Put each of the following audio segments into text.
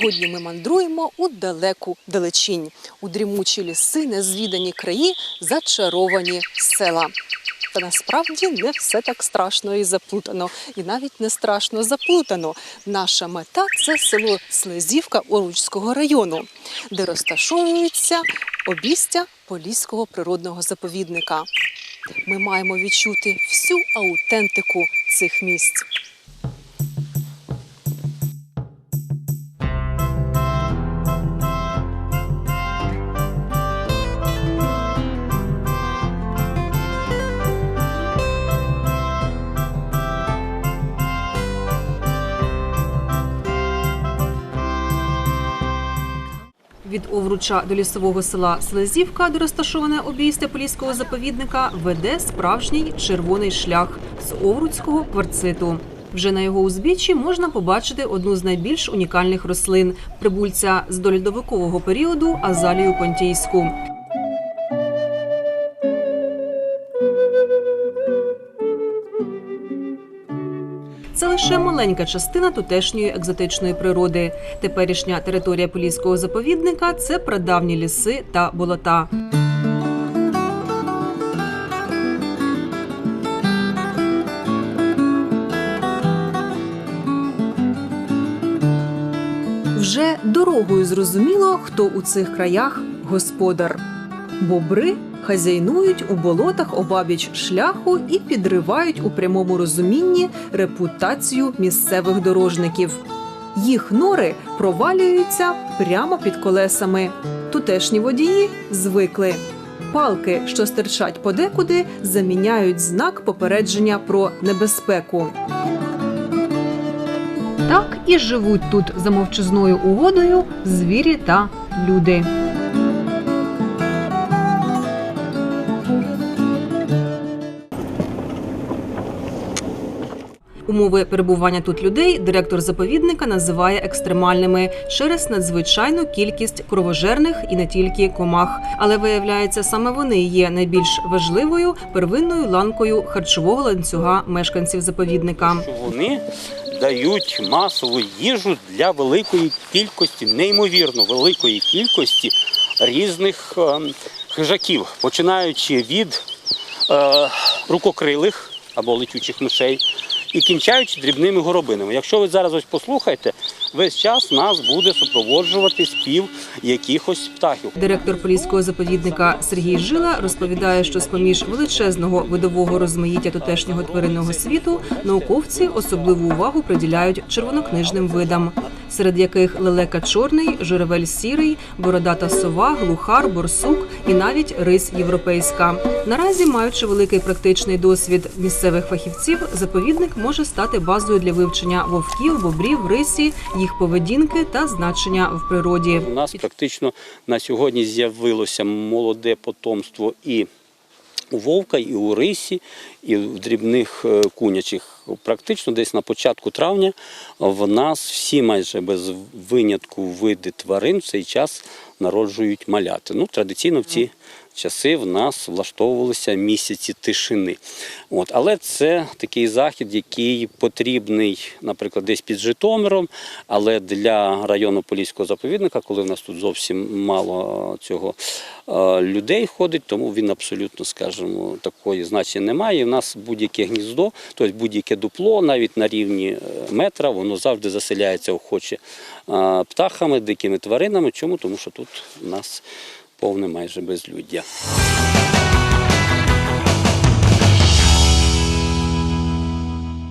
Сьогодні ми мандруємо у далеку далечінь, у дрімучі ліси, незвідані краї, зачаровані села. Та насправді не все так страшно і заплутано, і навіть не страшно заплутано. Наша мета це село Слезівка Оруцького району, де розташовується обістя Поліського природного заповідника. Ми маємо відчути всю аутентику цих місць. Овруча до лісового села Слезівка, де розташоване обійстя Поліського заповідника, веде справжній червоний шлях з Овруцького кварциту. Вже на його узбіччі можна побачити одну з найбільш унікальних рослин прибульця з дольдовикового періоду азалію понтійську. Лише маленька частина тутешньої екзотичної природи. Теперішня територія Поліського заповідника це прадавні ліси та болота. Вже дорогою зрозуміло, хто у цих краях господар. Бобри хазяйнують у болотах обабіч шляху і підривають у прямому розумінні репутацію місцевих дорожників. Їх нори провалюються прямо під колесами. Тутешні водії звикли. Палки, що стирчать подекуди, заміняють знак попередження про небезпеку. Так і живуть тут за мовчазною угодою звірі та люди. Умови перебування тут людей директор заповідника називає екстремальними через надзвичайну кількість кровожерних і не тільки комах. Але виявляється, саме вони є найбільш важливою первинною ланкою харчового ланцюга мешканців заповідника. вони дають масову їжу для великої кількості, неймовірно великої кількості різних е, хижаків, починаючи від е, рукокрилих або летючих мишей і кінчаючи дрібними горобинами. Якщо ви зараз ось послухаєте, весь час нас буде супроводжувати спів якихось птахів. Директор поліського заповідника Сергій Жила розповідає, що з поміж величезного видового розмаїття тутешнього тваринного світу науковці особливу увагу приділяють червонокнижним видам, серед яких лелека чорний, журавель сірий, бородата сова, глухар, борсук і навіть рись європейська. Наразі, маючи великий практичний досвід місцевих фахівців, заповідник може стати базою для вивчення вовків, бобрів, рисі, їх поведінки та значення в природі. У нас практично на сьогодні з'явилося молоде потомство і у вовка, і у рисі, і в дрібних е, кунячих. Практично десь на початку травня в нас всі майже без винятку види тварин в цей час народжують маляти. Ну, традиційно в ці часи в нас влаштовувалися місяці тишини. От, але це такий захід, який потрібний, наприклад, десь під Житомиром, але для району Поліського заповідника, коли в нас тут зовсім мало цього е, людей ходить, тому він абсолютно, скажімо, такої значення немає. І в нас будь-яке гніздо, тобто будь-яке дупло, навіть на рівні е, метра, воно завжди заселяється охоче е, птахами, дикими тваринами. Чому? Тому що тут у нас повне майже безлюддя.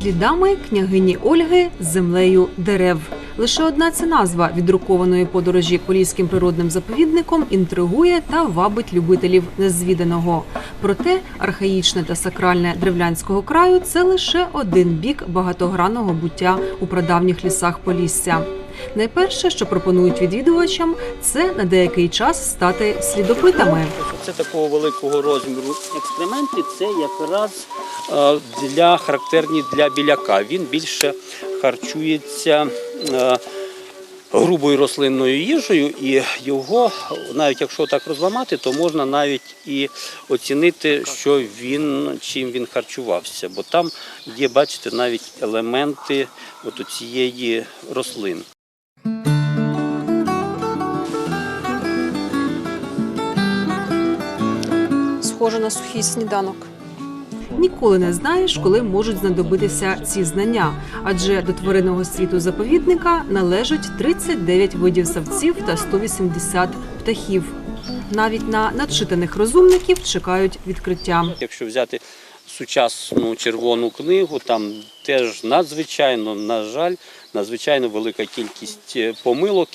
Слідами княгині Ольги з землею дерев. Лише одна ця назва відрукованої подорожі поліським природним заповідником інтригує та вабить любителів незвіданого. Проте архаїчне та сакральне древлянського краю це лише один бік багатогранного буття у прадавніх лісах Полісся. Найперше, що пропонують відвідувачам, це на деякий час стати слідопитами. Це такого великого розміру екскременти, це якраз е, для характерні для біляка. Він більше харчується е, грубою рослинною їжею, і його, навіть якщо так розламати, то можна навіть і оцінити, що він чим він харчувався. Бо там є, бачите, навіть елементи от цієї рослини. Схоже на сухий сніданок. Ніколи не знаєш, коли можуть знадобитися ці знання, адже до тваринного світу заповідника належать 39 видів савців та 180 птахів. Навіть на начитаних розумників чекають відкриття. Якщо взяти сучасну червону книгу, там теж надзвичайно, на жаль, надзвичайно велика кількість е, помилок.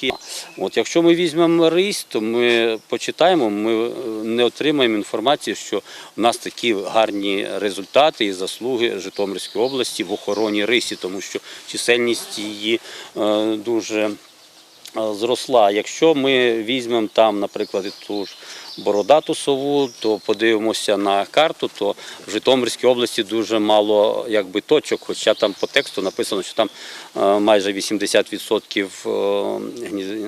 От якщо ми візьмемо рись, то ми почитаємо, ми е, не отримаємо інформації, що у нас такі гарні результати і заслуги Житомирської області в охороні рисі, тому що чисельність її е, дуже зросла. Якщо ми візьмемо там, наприклад, ту ж бородату сову, то подивимося на карту, то в Житомирській області дуже мало якби, точок, хоча там по тексту написано, що там е, майже 80% е,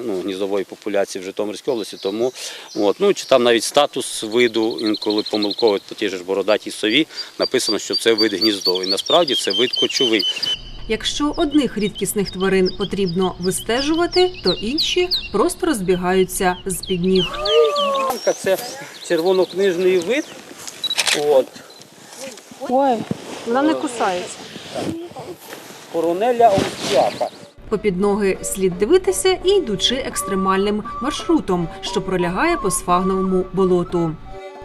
ну, гніздової популяції в Житомирській області. Тому, от, ну, чи там навіть статус виду, інколи помилково по тій же ж бородатій сові написано, що це вид гніздовий. Насправді це вид кочовий. Якщо одних рідкісних тварин потрібно вистежувати, то інші просто розбігаються з під ніг. Це червонокнижний вид. От. Ой, вона не кусається. Коронеля аустіака. Попід ноги слід дивитися і йдучи екстремальним маршрутом, що пролягає по сфагновому болоту.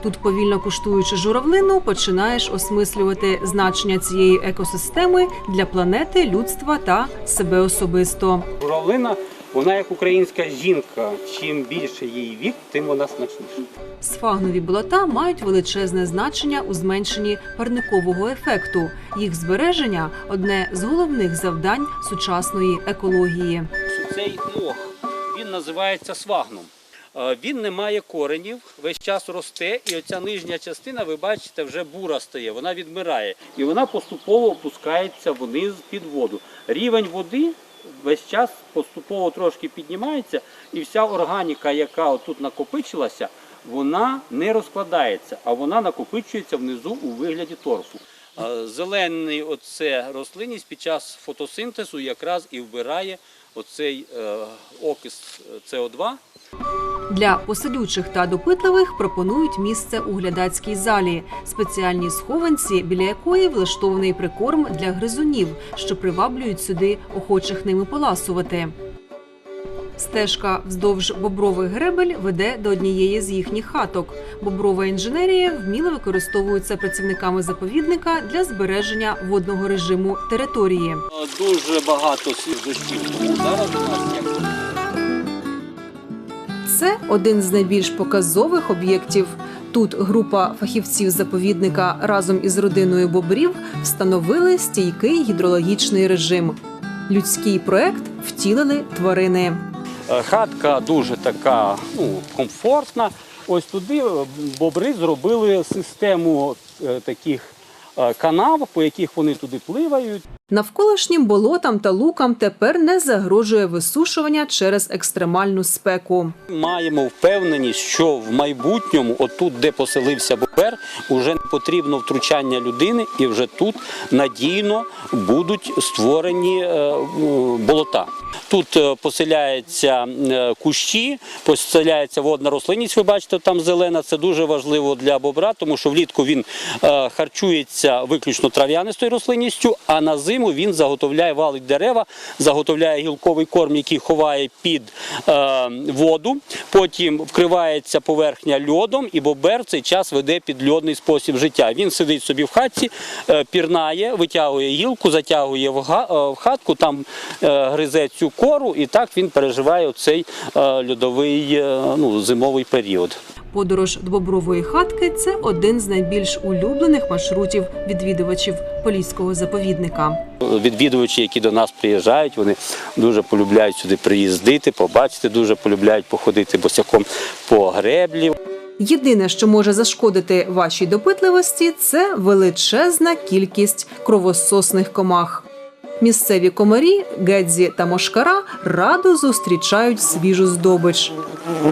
Тут, повільно куштуючи журавлину, починаєш осмислювати значення цієї екосистеми для планети, людства та себе особисто. Журавлина, вона як українська жінка. Чим більше її вік, тим вона смачніша. Сфагнові болота мають величезне значення у зменшенні парникового ефекту. Їх збереження одне з головних завдань сучасної екології. Цей мох він називається свагном. Е, Він не має коренів, весь час росте, і оця нижня частина, ви бачите, вже бура стає, вона відмирає. І вона поступово опускається вниз під воду. Рівень води весь час поступово трошки піднімається, і вся органіка, яка отут накопичилася, вона не розкладається, а вона накопичується внизу у вигляді торфу. Е, Зелений оце рослинність під час фотосинтезу якраз і вбирає оцей е, окис СО2 Для поселючих та допитливих пропонують місце у глядацькій залі, спеціальній схованці, біля якої влаштований прикорм для гризунів, що приваблюють сюди охочих ними поласувати. Стежка вздовж бобрових гребель веде до однієї з їхніх хаток. Боброва інженерія вміло використовується працівниками заповідника для збереження водного режиму території. Дуже багато слів дощів. Зараз у нас як Це один з найбільш показових об'єктів. Тут група фахівців заповідника разом із родиною бобрів встановили стійкий гідрологічний режим. Людський проект втілили тварини. Е, хатка дуже така ну, комфортна. Ось туди е, бобри зробили систему е, таких канав, по яких вони туди пливають. Навколишнім болотам та лукам тепер не загрожує висушування через екстремальну спеку. Маємо впевненість, що в майбутньому, отут, де поселився бобер, уже не потрібно втручання людини, і вже тут надійно будуть створені е, болота. Тут е, поселяються е, кущі, поселяється водна рослинність. Ви бачите, там зелена. Це дуже важливо для бобра, тому що влітку він харчується виключно трав'янистою рослинністю, а на зиму він заготовляє, валить дерева, заготовляє гілковий корм, який ховає під е, воду. Потім вкривається поверхня льодом, і бобер в цей час веде підльодний спосіб життя. Він сидить собі в хатці, е, пірнає, витягує гілку, затягує в га- е, в хатку, там е, гризе цю кору, і так він переживає цей льодовий е, ну, зимовий період. Подорож до бобрової хатки це один з найбільш улюблених маршрутів відвідувачів поліського заповідника. Відвідувачі, які до нас приїжджають, вони дуже полюбляють сюди приїздити, побачити, дуже полюбляють походити босяком по греблі. Єдине, що може зашкодити вашій допитливості, це величезна кількість кровососних комах. Місцеві комарі, гедзі та мошкара радо зустрічають свіжу здобич.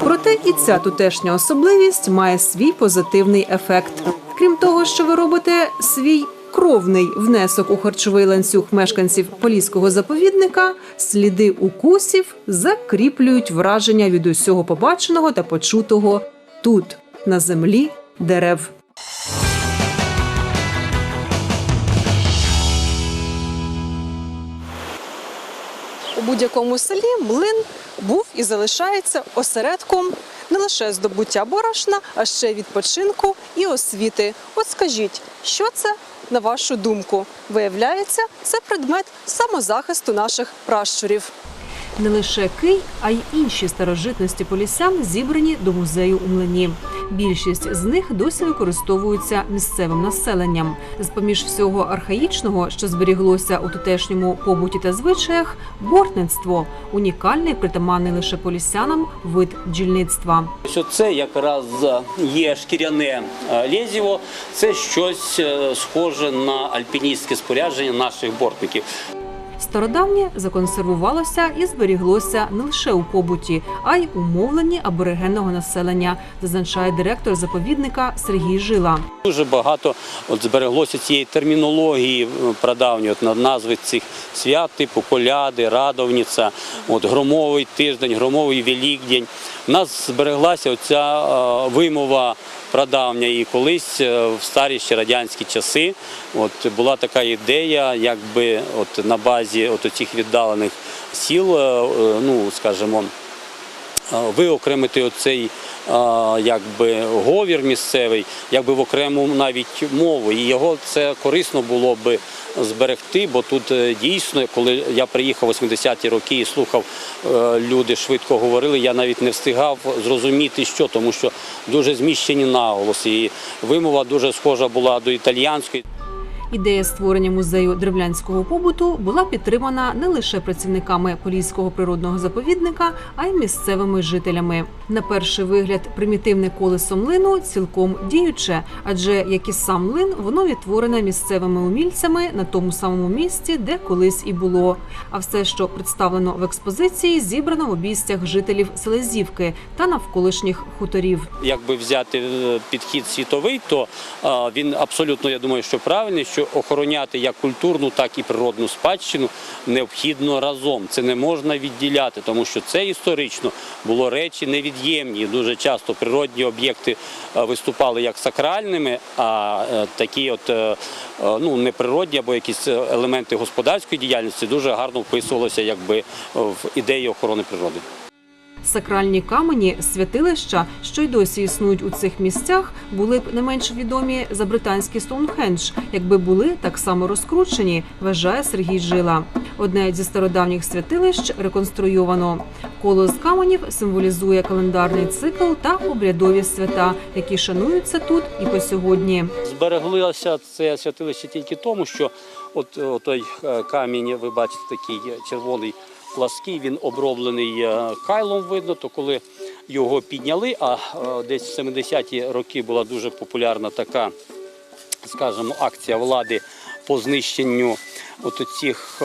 Проте і ця тутешня особливість має свій позитивний ефект. Крім того, що ви робите свій кровний внесок у харчовий ланцюг мешканців поліського заповідника, сліди укусів закріплюють враження від усього побаченого та почутого тут, на землі дерев. Будь-якому селі млин був і залишається осередком не лише здобуття борошна, а ще відпочинку і освіти. От скажіть, що це на вашу думку? Виявляється, це предмет самозахисту наших пращурів. Не лише кий, а й інші старожитності полісян зібрані до музею у млині. Більшість з них досі використовуються місцевим населенням. З поміж всього архаїчного, що зберіглося у тутешньому побуті та звичаях, бортництво унікальний, притаманний лише полісянам вид бджільництва. Ось це якраз є шкіряне е, лезіво, це щось е, схоже на альпіністське спорядження наших бортників. Стародавнє законсервувалося і зберіглося не лише у побуті, а й у мовленні аборигенного населення, зазначає директор заповідника Сергій Жила. Дуже багато от збереглося цієї термінології е, прадавньої, от на назви цих свят, типу коляди, радовниця, от громовий тиждень, громовий великдень. У нас збереглася оця е, вимова прадавня і колись е, в старі ще радянські часи. От була така ідея, якби от на базі от цих віддалених сіл, е, е, ну скажімо, виокремити оцей якби говір місцевий, якби в окрему навіть мову. І його це корисно було би зберегти, бо тут е, дійсно, коли я приїхав 80-ті роки і слухав, е, люди швидко говорили, я навіть не встигав зрозуміти, що, тому що дуже зміщені наголоси. І вимова дуже схожа була до італіянської. Ідея створення музею древлянського побуту була підтримана не лише працівниками Поліського природного заповідника, а й місцевими жителями. На перший вигляд, примітивне колесо млину цілком діюче, адже як і сам млин, воно відтворене місцевими умільцями на тому самому місці, де колись і було. А все, що представлено в експозиції, зібрано в обійстях жителів Селезівки та навколишніх хуторів. Якби взяти е, підхід світовий, то він абсолютно, я думаю, що правильний, що охороняти як культурну, так і природну спадщину необхідно разом. Це не можна відділяти, тому що це історично було речі невід'ємні. Дуже часто природні об'єкти е, виступали як сакральними, а е, такі от е, ну, неприродні або якісь елементи господарської діяльності дуже гарно вписувалися якби в ідеї охорони природи. Сакральні камені святилища, що й досі існують у цих місцях, були б не менш відомі за британський Стоунхендж, якби були так само розкручені, вважає Сергій Жила. Одне зі стародавніх святилищ реконструйовано. Коло з каменів символізує календарний цикл та обрядові свята, які шануються тут і по сьогодні. Збереглося це святилище тільки тому, що от, о, той е, камінь, ви бачите, такий червоний плаский, він оброблений е, кайлом, видно, то коли його підняли, а е, десь в 70-ті роки була дуже популярна така, скажімо, акція влади по знищенню от цих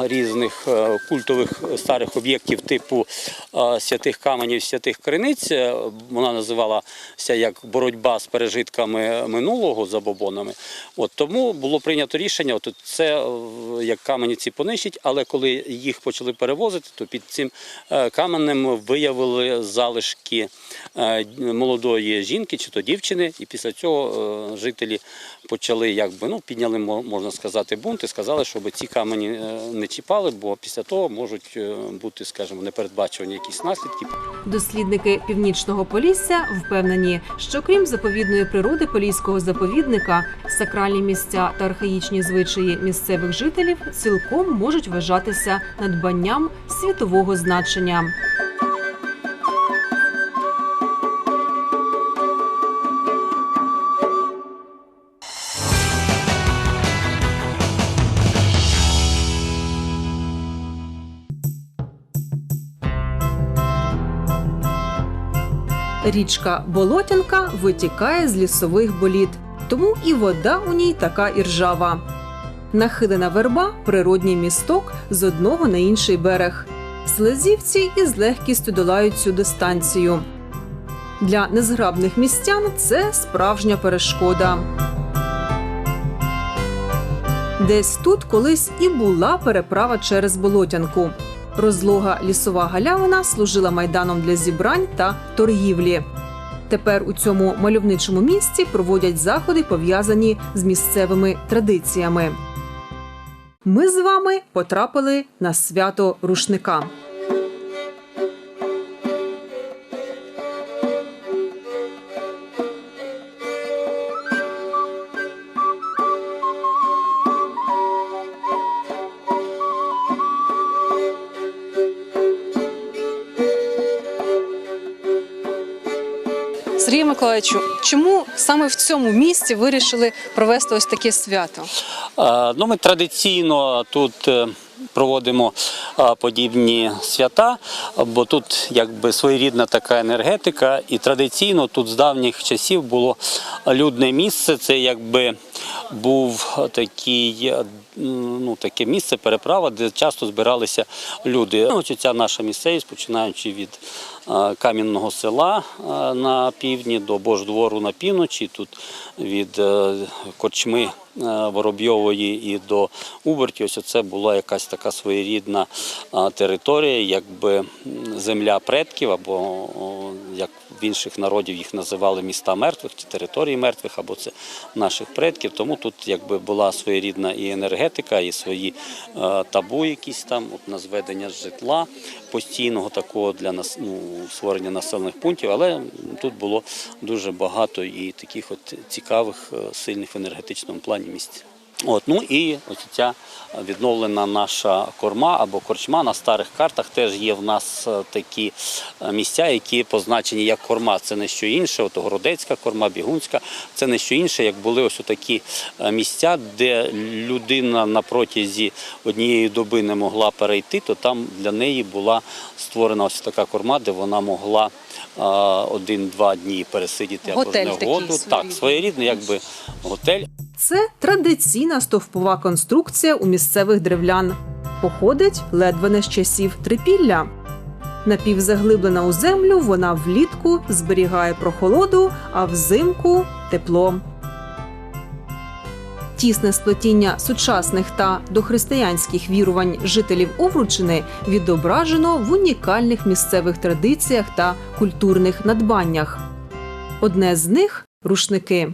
різних е, культових старих об'єктів типу е, святих каменів, святих криниць. Е, Вона називалася як боротьба з пережитками минулого забобонами. От тому було прийнято рішення, от це е, як камені ці понищить, але коли їх почали перевозити, то під цим е, каменем виявили залишки е, молодої жінки чи то дівчини, і після цього е, жителі почали якби ну підняли можна сказати бунт і сказали, щоб ці камені е, не чіпали, бо після того можуть е, бути, скажімо, непередбачувані якісь наслідки. Дослідники північного Полісся впевнені, що крім заповідної природи Поліського заповідника, сакральні місця та архаїчні звичаї місцевих жителів цілком можуть вважатися надбанням світового значення. Річка Болотянка витікає з лісових боліт, тому і вода у ній така іржава. Нахилена верба природній місток з одного на інший берег. Слезівці із легкістю долають цю дистанцію. Для незграбних містян це справжня перешкода. Десь тут колись і була переправа через болотянку. Розлога лісова галявина служила майданом для зібрань та торгівлі. Тепер у цьому мальовничому місці проводять заходи, пов'язані з місцевими традиціями. Ми з вами потрапили на свято рушника. Миколаївичу, чому саме в цьому місці вирішили провести ось таке свято? Ну, ми традиційно тут е, проводимо подібні свята, бо тут якби своєрідна така енергетика, і традиційно тут з давніх часів було людне місце. Це якби був такий. е, Ну, таке місце переправа, де часто збиралися люди. Ну, Ось ця наша місцевість, починаючи від е, кам'яного села е, на півдні до Бождвору на півночі, тут від корчми Воробйової і до Уберті, ось це була якась така своєрідна територія, якби земля предків, або як в інших народів їх називали міста мертвих чи території мертвих, або це наших предків. Тому тут якби була своєрідна і енергетика, і свої е, табу, якісь там от на зведення житла постійного такого для нас ну, створення населених пунктів. Але тут було дуже багато і таких от цікавих, е, сильних в енергетичному плані місць. От, ну і ось ця відновлена наша корма або корчма на старих картах теж є в нас е, такі е, місця, які позначені як корма. Це не що інше, от Городецька корма, Бігунська, це не що інше, як були ось такі місця, де людина на протязі однієї доби не могла перейти, то там для неї була створена ось така корма, де вона могла е, один-два дні пересидіти або такий негоду. Так, своєрідний, якби готель. Це традиційна стовпова конструкція у місцевих древлян. Походить ледве не з часів трипілля. Напівзаглиблена у землю, вона влітку зберігає прохолоду, а взимку тепло. Тісне сплетіння сучасних та дохристиянських вірувань жителів Овручини відображено в унікальних місцевих традиціях та культурних надбаннях. Одне з них рушники.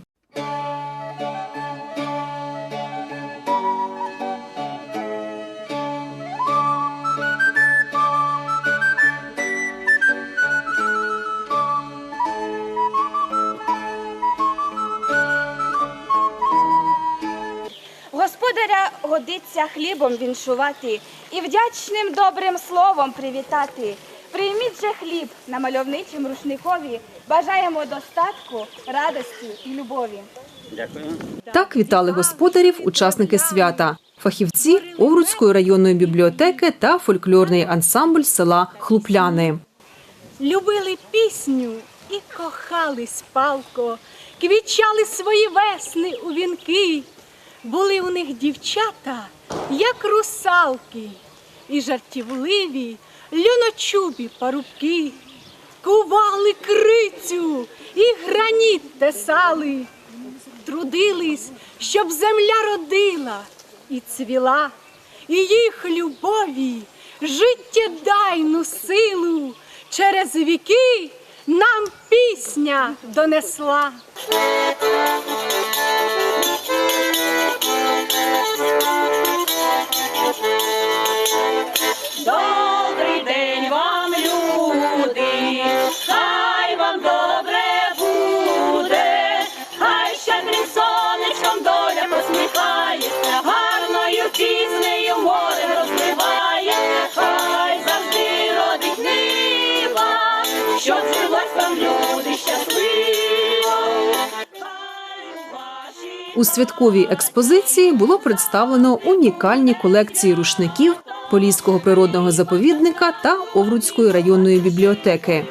Годиться хлібом віншувати і вдячним добрим словом привітати. Прийміть же хліб на мальовничім рушникові. Бажаємо достатку, радості і любові. Дякую. Так вітали господарів учасники свята, фахівці Овруцької районної бібліотеки та фольклорний ансамбль села Хлупляни. любили пісню і кохали спалко, квічали свої весни у вінки. Були у них дівчата, як русалки, і жартівливі, льоночубі парубки, кували крицю і граніт тесали, трудились, щоб земля родила і цвіла, і їх любові, життєдайну силу через віки нам пісня донесла. Добрий день вам, люди, хай вам добре хай щедрим сонечком доля посміхається, гарною піснею морем розливає, хай завжди родить нива, щоб жилось вам люди щасливо. У святковій експозиції було представлено унікальні колекції рушників Поліського природного заповідника та Овруцької районної бібліотеки.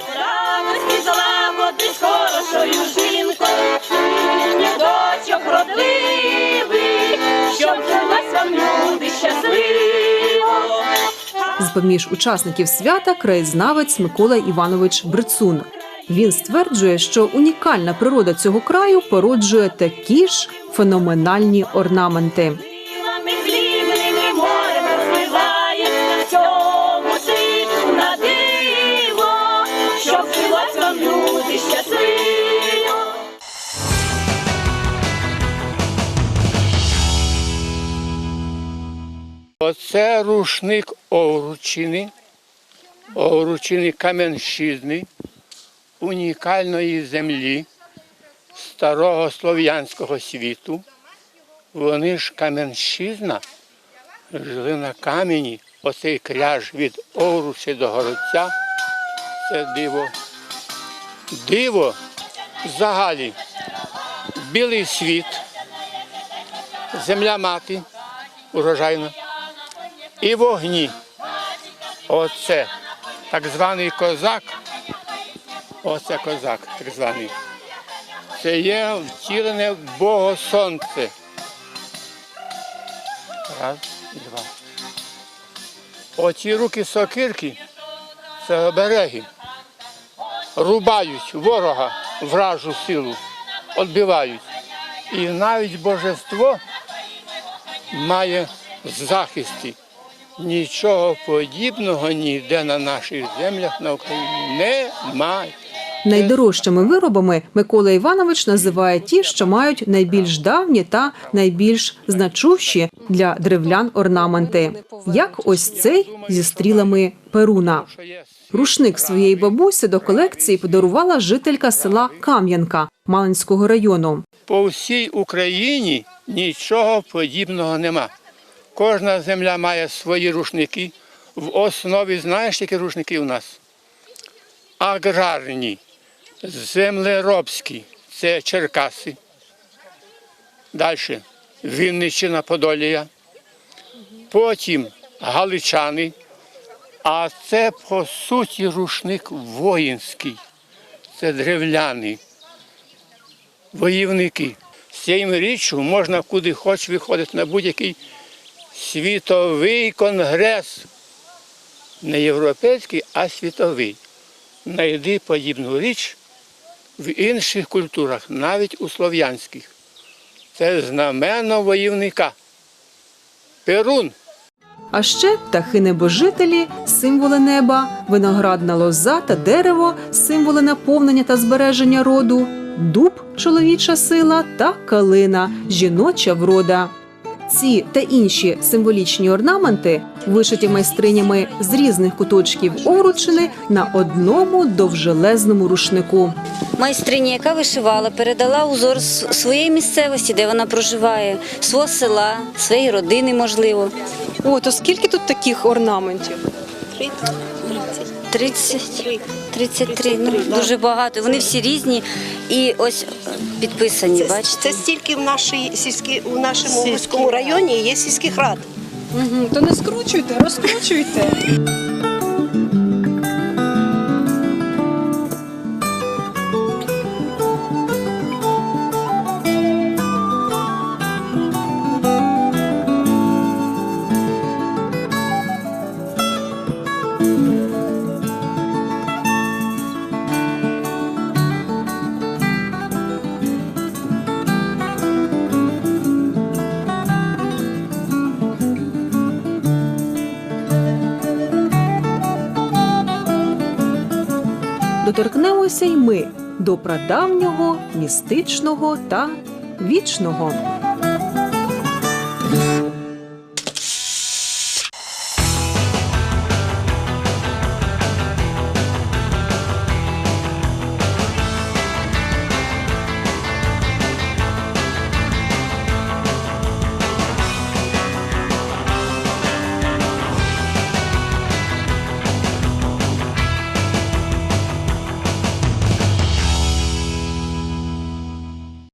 З поміж учасників свята краєзнавець Микола Іванович Брицун. Він стверджує, що унікальна природа цього краю породжує такі ж феноменальні орнаменти. Оце рушник Овручини, Овручини Кам'янщизни, унікальної землі старого слов'янського світу. Вони ж Кам'янщизна жили на камені. Оцей кряж від Овручі до Городця. Це диво. Диво взагалі. Білий світ, земля мати урожайна і вогні. Оце так званий козак. Оце козак, так званий. Це є втілене Богосонце. Раз, два. Оці руки сокирки це обереги. Рубають ворога вражу силу, відбивають. І навіть божество має захисті. Нічого подібного ніде на наших землях на Україні немає. Найдорожчими виробами Микола Іванович називає ті, що мають найбільш давні та найбільш значущі для древлян орнаменти, як ось цей зі стрілами Перуна. Рушник своєї бабусі до колекції подарувала жителька села Кам'янка Малинського району. по всій Україні нічого подібного нема. Кожна земля має свої рушники. В основі знаєш, які рушники у нас? Аграрні, землеробські це Черкаси. Далі Вінниччина Подолія. Потім Галичани. А це по суті рушник воїнський. Це древляний воївники. З цією річчю можна куди хоч виходити на будь-який світовий конгрес. Не європейський, а світовий. Найди подібну річ в інших культурах, навіть у слов'янських. Це знамено воївника. Перун. А ще птахи небожителі, символи неба, виноградна лоза та дерево, символи наповнення та збереження роду, дуб чоловіча сила та калина жіноча врода. Ці та інші символічні орнаменти вишиті майстринями з різних куточків Оручини на одному довжелезному рушнику. Майстриня, яка вишивала, передала узор своєї місцевості, де вона проживає, свого села, своєї родини, можливо. О, то скільки тут таких орнаментів? 30, 33, ну, дуже багато. Вони всі різні і ось підписані, Це, бачите? це стільки в нашій сільській у нашому вузькому районі є сільських рад. Угу, то не скручуйте, розкручуйте. Доторкнемося й ми до прадавнього, містичного та вічного.